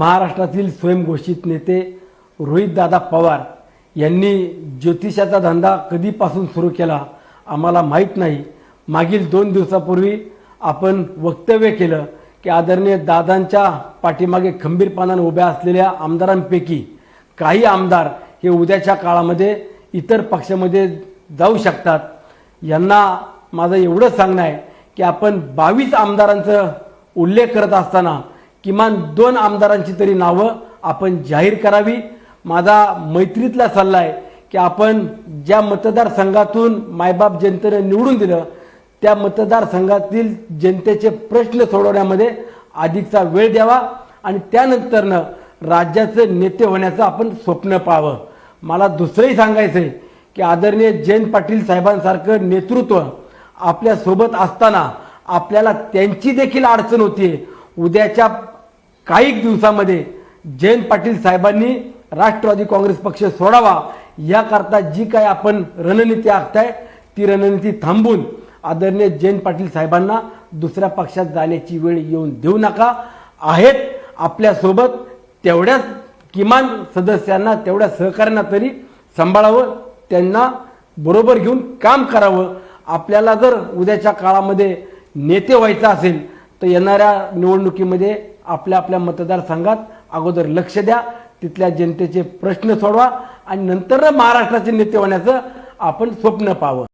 महाराष्ट्रातील स्वयंघोषित नेते रोहितदादा पवार यांनी ज्योतिषाचा धंदा कधीपासून सुरू केला आम्हाला माहीत नाही. मागील दोन दिवसापूर्वी आपण वक्तव्य केलं की आदरणीय दादांच्या पाठीमागे खंबीरपणाने उभ्या असलेल्या आमदारांपैकी काही आमदार हे उद्याच्या काळामध्ये इतर पक्षामध्ये जाऊ शकतात. यांना माझं एवढं सांगणं आहे की आपण बावीस आमदारांचं उल्लेख करत असताना किमान दोन आमदारांची तरी नावं आपण जाहीर करावी. माझा मैत्रीतला सल्ला आहे की आपण ज्या मतदारसंघातून मायबाप जनतेनं निवडून दिलं त्या मतदारसंघातील जनतेचे प्रश्न सोडवण्यामध्ये अधिकचा वेळ द्यावा आणि त्यानंतरनं राज्याचं नेते होण्याचं आपण स्वप्न पाहावं. मला दुसरंही सांगायचं आहे की आदरणीय जयंत पाटील साहेबांसारखं नेतृत्व आपल्यासोबत असताना आपल्याला त्यांची देखील अडचण होती उद्याच्या काही दिवसामध्ये जयंत पाटील साहेबांनी राष्ट्रवादी काँग्रेस पक्ष सोडावा याकरता जी काय आपण रणनीती आखताय ती रणनीती थांबून आदरणीय जयंत पाटील साहेबांना दुसऱ्या पक्षात जाण्याची वेळ येऊन देऊ नका. आहेत आपल्यासोबत तेवढ्याच किमान सदस्यांना तेवढ्या सहकार्यांना तरी सांभाळावं त्यांना बरोबर घेऊन काम करावं. आपल्याला जर उद्याच्या काळामध्ये नेते व्हायचं असेल तर येणाऱ्या निवडणुकीमध्ये आपल्या आपल्या मतदारसंघात अगोदर लक्ष द्या तिथल्या जनतेचे प्रश्न सोडवा आणि नंतर महाराष्ट्राचे नेते होण्याचं आपण स्वप्न पाहावं.